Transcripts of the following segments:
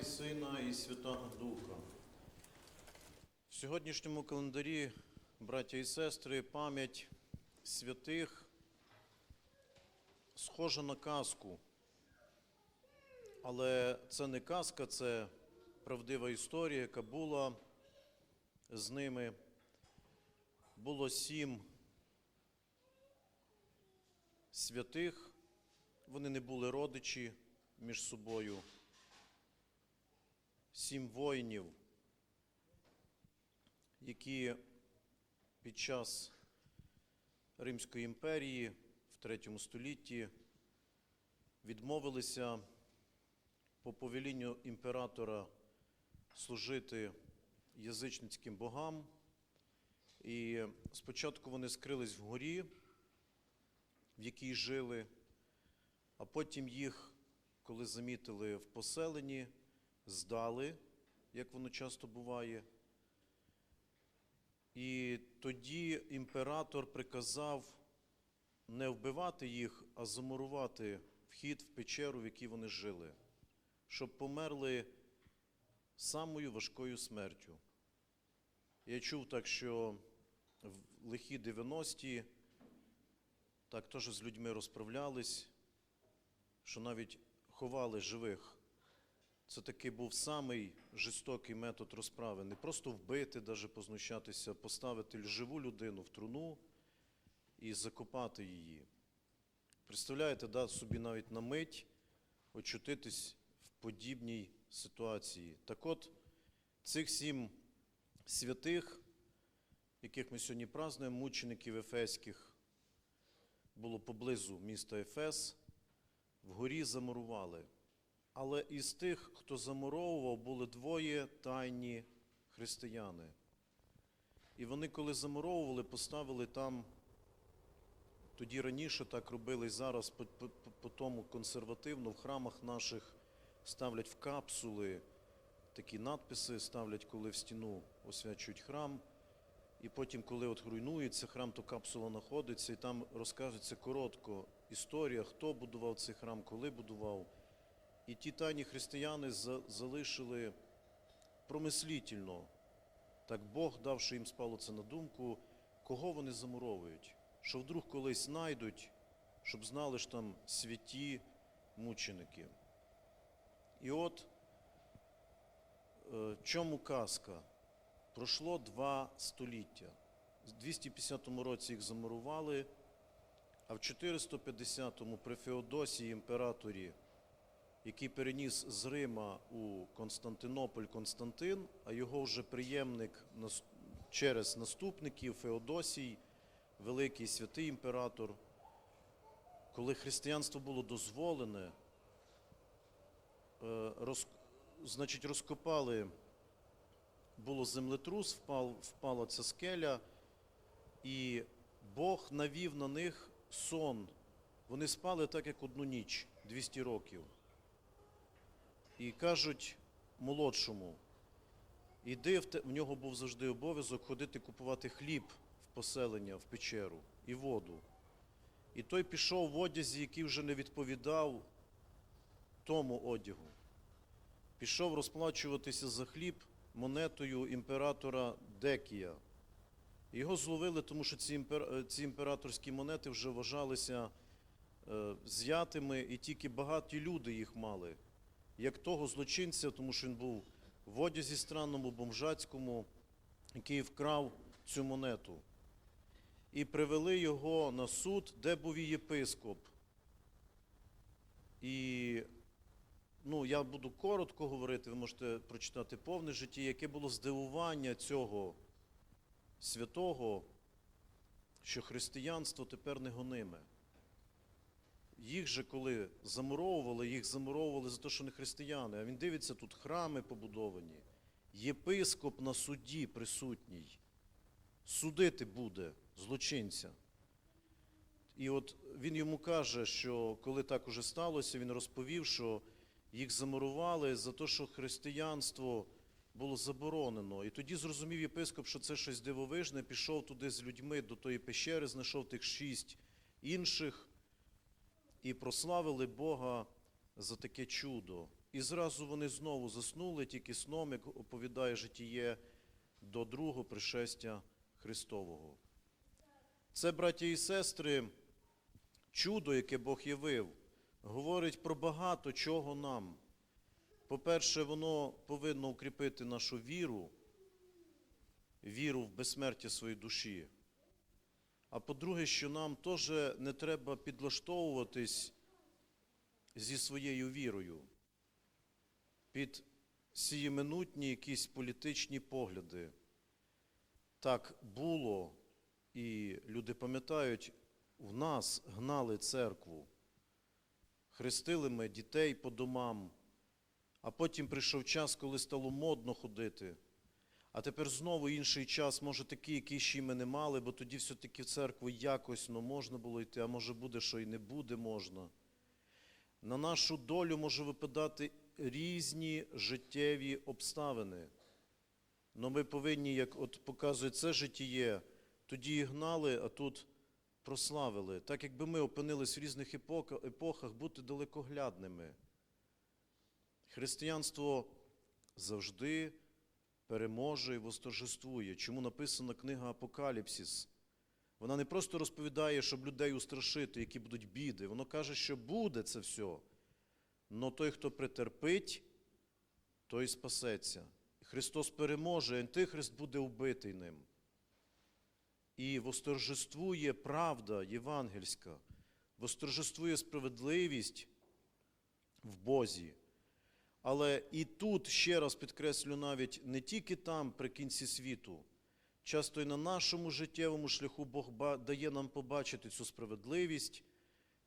і Сина, і Святого Духа. В сьогоднішньому календарі, браття і сестри, пам'ять святих схожа на казку. Але це не казка, це правдива історія, яка була з ними. Було сім святих, вони не були родичі між собою. Сім воїнів, які під час Римської імперії в третьому столітті відмовилися по повелінню імператора служити язичницьким богам. І спочатку вони скрились в горі, в якій жили, а потім їх, коли замітили в поселенні, здали, як воно часто буває. І тоді імператор приказав не вбивати їх, а замурувати вхід в печеру, в якій вони жили, щоб померли самою важкою смертю. Я чув так, що в лихі 90-ті так теж з людьми розправлялись, що навіть ховали живих. Це такий був самий жорстокий метод розправи. Не просто вбити, навіть познущатися, поставити живу людину в труну і закопати її. Представляєте, да, собі навіть на мить очутитись в подібній ситуації. Так от, цих сім святих, яких ми сьогодні празднуємо, мучеників ефеських, було поблизу міста Ефес, вгорі замурували. Але із тих, хто замуровував, були двоє тайні християни. І вони, коли замуровували, поставили там, тоді раніше так робили, і зараз по, по, по тому консервативно в храмах наших ставлять в капсули такі надписи, ставлять, коли в стіну освячують храм. І потім, коли от руйнується храм, то капсула знаходиться, і там розказується коротко історія, хто будував цей храм, коли будував. І ті тайні християни залишили промислітельно. Так Бог, давши їм спало це на думку, кого вони замуровують, що вдруг колись знайдуть, щоб знали, що там святі мученики. І от е, чому казка? Пройшло два століття. В 250 році їх замурували, а в 450-му при Феодосії імператорі який переніс з Рима у Константинополь Константин, а його вже приємник через наступників Феодосій, великий святий імператор. Коли християнство було дозволене, е, роз, значить, розкопали, було землетрус, впав, впала ця скеля, і Бог навів на них сон. Вони спали так, як одну ніч, 200 років. І кажуть молодшому, іди в, те, в нього був завжди обов'язок ходити купувати хліб в поселення, в печеру і воду. І той пішов в одязі, який вже не відповідав тому одягу. Пішов розплачуватися за хліб монетою імператора Декія. Його зловили, тому що ці, імпер... ці імператорські монети вже вважалися е, з'ятими, і тільки багаті люди їх мали як того злочинця, тому що він був в одязі странному, бомжацькому, який вкрав цю монету. І привели його на суд, де був і єпископ. І ну, я буду коротко говорити, ви можете прочитати повне життя, яке було здивування цього святого, що християнство тепер не гониме. Їх же, коли замуровували, їх замуровували за те, що не християни. А він дивиться, тут храми побудовані. Єпископ на суді присутній. Судити буде злочинця. І от він йому каже, що коли так уже сталося, він розповів, що їх замурували за те, що християнство було заборонено. І тоді зрозумів єпископ, що це щось дивовижне, пішов туди з людьми до тої пещери, знайшов тих шість інших і прославили Бога за таке чудо. і зразу вони знову заснули, тільки сном, як оповідає житіє до другого пришестя Христового. Це, браття і сестри, чудо, яке Бог явив, говорить про багато чого нам. По-перше, воно повинно укріпити нашу віру, віру в безсмертя своєї душі. А по-друге, що нам теж не треба підлаштовуватись зі своєю вірою під сієминутні якісь політичні погляди. Так було, і люди пам'ятають, в нас гнали церкву, хрестили ми дітей по домам, а потім прийшов час, коли стало модно ходити. А тепер знову інший час, може такий, який ще й ми не мали, бо тоді все-таки в церкву якось ну, можна було йти, а може буде, що й не буде можна. На нашу долю може випадати різні життєві обставини. Но ми повинні, як от показує це житіє, тоді і гнали, а тут прославили. Так якби ми опинились в різних епохах, бути далекоглядними. Християнство завжди переможе і восторжествує. Чому написана книга Апокаліпсис? Вона не просто розповідає, щоб людей устрашити, які будуть біди. Воно каже, що буде це все. Но той, хто претерпить, той спасеться. Христос переможе, Антихрист буде убитий ним. І восторжествує правда євангельська, восторжествує справедливість в Бозі. Але і тут, ще раз підкреслю, навіть не тільки там, при кінці світу, часто і на нашому життєвому шляху Бог дає нам побачити цю справедливість,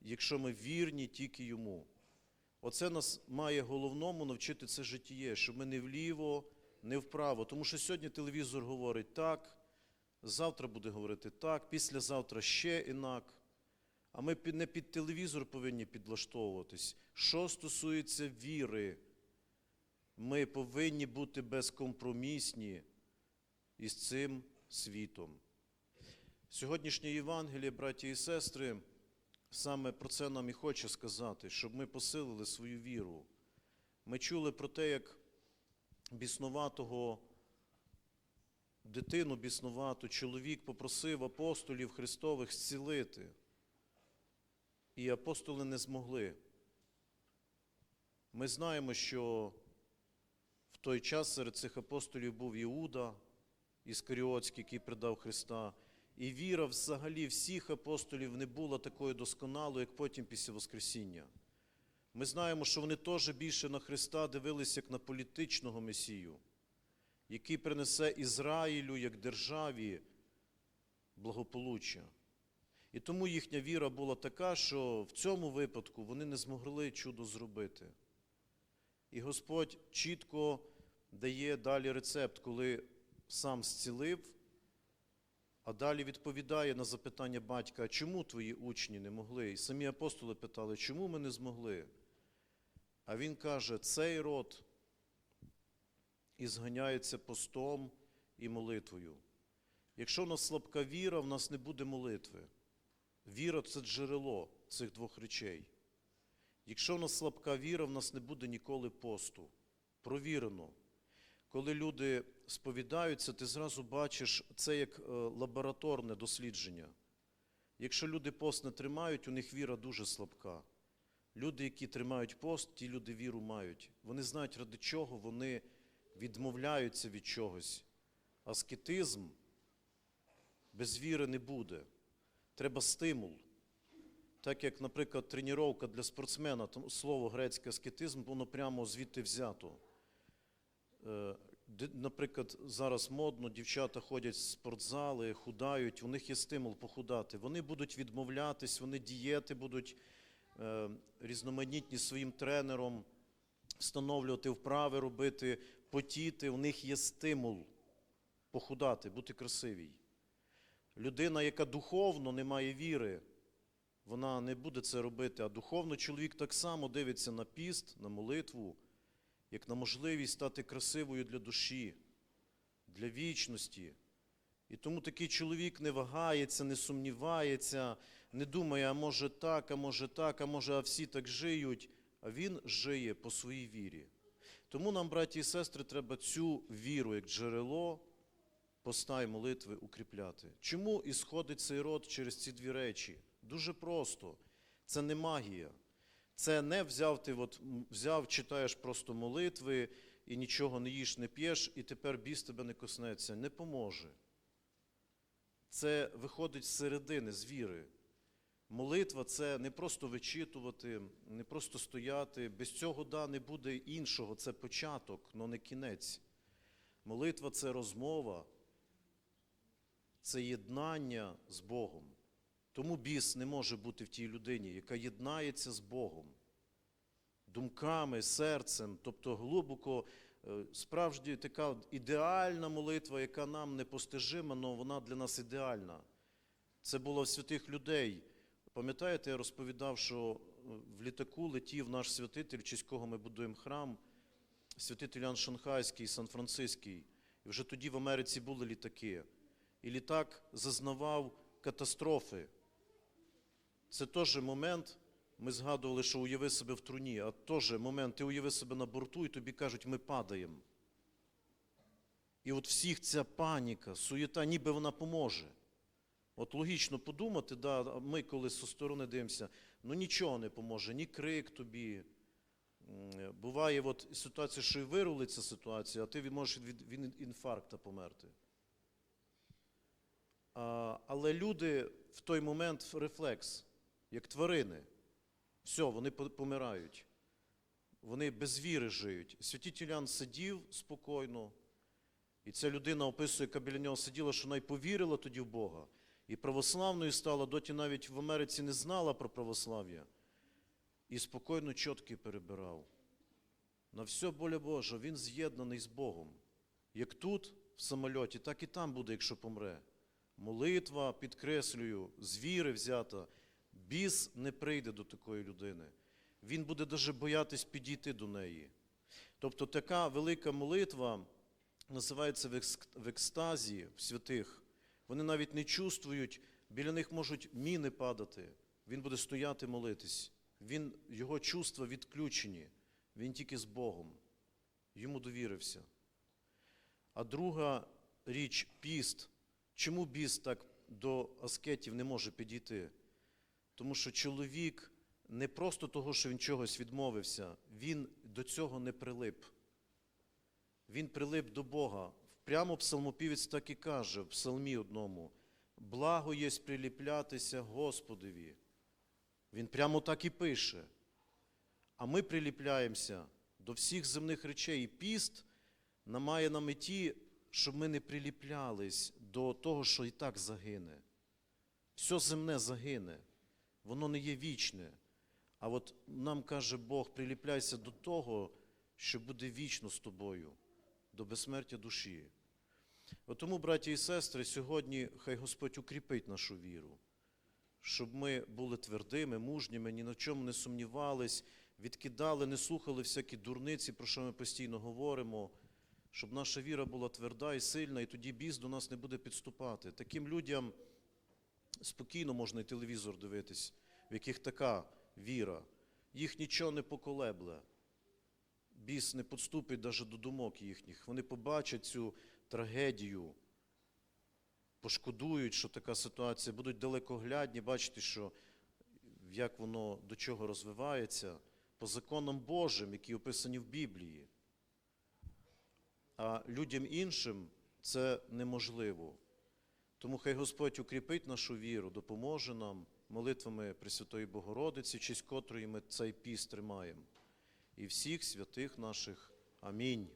якщо ми вірні тільки йому. Оце нас має головному навчити це життєє, щоб ми не вліво, не вправо. Тому що сьогодні телевізор говорить так, завтра буде говорити так, післязавтра ще інак. А ми не під телевізор повинні підлаштовуватись. Що стосується віри, ми повинні бути безкомпромісні із цим світом. Сьогоднішнє Євангеліє, браті і сестри, саме про це нам і хоче сказати, щоб ми посилили свою віру. Ми чули про те, як біснуватого дитину біснувату чоловік попросив апостолів Христових зцілити. І апостоли не змогли. Ми знаємо, що той час серед цих апостолів був Іуда Іскаріотський, який предав Христа. І віра взагалі всіх апостолів не була такою досконалою, як потім після Воскресіння. Ми знаємо, що вони теж більше на Христа дивилися як на політичного Месію, який принесе Ізраїлю як державі благополуччя. І тому їхня віра була така, що в цьому випадку вони не змогли чудо зробити. І Господь чітко дає далі рецепт, коли сам зцілив, а далі відповідає на запитання батька, чому твої учні не могли? І самі апостоли питали, чому ми не змогли? А він каже, цей род ізганяється постом і молитвою. Якщо в нас слабка віра, в нас не буде молитви. Віра це джерело цих двох речей. Якщо в нас слабка віра, в нас не буде ніколи посту. Провірено. Коли люди сповідаються, ти зразу бачиш це як е, лабораторне дослідження. Якщо люди пост не тримають, у них віра дуже слабка. Люди, які тримають пост, ті люди віру мають. Вони знають, ради чого вони відмовляються від чогось. Аскетизм без віри не буде. Треба стимул. Так як, наприклад, тренування для спортсмена, слово грецьке аскетизм, воно прямо звідти взято. Е, Наприклад, зараз модно, дівчата ходять в спортзали, худають, у них є стимул похудати. Вони будуть відмовлятись, вони дієти будуть е, різноманітні своїм тренером, встановлювати вправи, робити, потіти. У них є стимул похудати, бути красивій. Людина, яка духовно не має віри, вона не буде це робити. А духовно чоловік так само дивиться на піст, на молитву, як на можливість стати красивою для душі, для вічності. І тому такий чоловік не вагається, не сумнівається, не думає, а може так, а може так, а може, а всі так жиють. а він жиє по своїй вірі. Тому нам, браті і сестри, треба цю віру як джерело поста й молитви укріпляти. Чому ісходить цей род через ці дві речі? Дуже просто. Це не магія. Це не взяв ти, от, взяв, читаєш просто молитви і нічого не їш, не п'єш, і тепер біс тебе не коснеться. Не поможе. Це виходить з середини, з віри. Молитва це не просто вичитувати, не просто стояти. Без цього да, не буде іншого. Це початок, але не кінець. Молитва це розмова, це єднання з Богом. Тому біс не може бути в тій людині, яка єднається з Богом, думками, серцем, тобто глибоко, е, справді така ідеальна молитва, яка нам непостижима, але вона для нас ідеальна. Це було в святих людей. Пам'ятаєте, я розповідав, що е, в літаку летів наш святитель, честь кого ми будуємо храм, святитель Ян Шанхайський, Сан-Франциський. І вже тоді в Америці були літаки. І літак зазнавав катастрофи. Це теж момент, ми згадували, що уяви себе в труні, а теж момент, ти уяви себе на борту, і тобі кажуть, ми падаємо. І от всіх ця паніка, суєта, ніби вона поможе. От логічно подумати, да, ми коли зі сторони дивимося, ну нічого не поможе, ні крик тобі. Буває от ситуація, що і вирулиться ситуація, а ти можеш від, від інфаркта померти. А, але люди в той момент рефлекс, як тварини. Все, вони помирають. Вони без віри живуть. Святитель Ян сидів спокійно, і ця людина описує, яка біля нього сиділа, що вона й повірила тоді в Бога. І православною стала, доті навіть в Америці не знала про православ'я. І спокійно чотки перебирав. На все воля Божа, він з'єднаний з Богом. Як тут, в самольоті, так і там буде, якщо помре. Молитва, підкреслюю, з віри взята. Біс не прийде до такої людини. Він буде навіть боятись підійти до неї. Тобто така велика молитва називається в екс- екстазі в святих. Вони навіть не чувствують, біля них можуть міни падати. Він буде стояти молитись. Він, його чувства відключені. Він тільки з Богом. Йому довірився. А друга річ піст. Чому біс так до аскетів не може підійти? Тому що чоловік не просто того, що він чогось відмовився, він до цього не прилип. Він прилип до Бога. Прямо псалмопівець так і каже в псалмі одному: благо єсть приліплятися Господові. Він прямо так і пише. А ми приліпляємося до всіх земних речей. І піст має на меті, щоб ми не приліплялись до того, що і так загине. Все земне загине, воно не є вічне. А от нам каже Бог, приліпляйся до того, що буде вічно з тобою, до безсмертя душі. От тому, браті і сестри, сьогодні хай Господь укріпить нашу віру, щоб ми були твердими, мужніми, ні на чому не сумнівались, відкидали, не слухали всякі дурниці, про що ми постійно говоримо, щоб наша віра була тверда і сильна, і тоді біс до нас не буде підступати. Таким людям спокійно можна і телевізор дивитись, в яких така віра. Їх нічого не поколебле. Біс не підступить навіть до думок їхніх. Вони побачать цю трагедію, пошкодують, що така ситуація, будуть далекоглядні, бачити, що як воно до чого розвивається по законам Божим, які описані в Біблії. А людям іншим це неможливо. Тому хай Господь укріпить нашу віру, допоможе нам молитвами Пресвятої Богородиці, честь котрої ми цей піст тримаємо. І всіх святих наших. Амінь.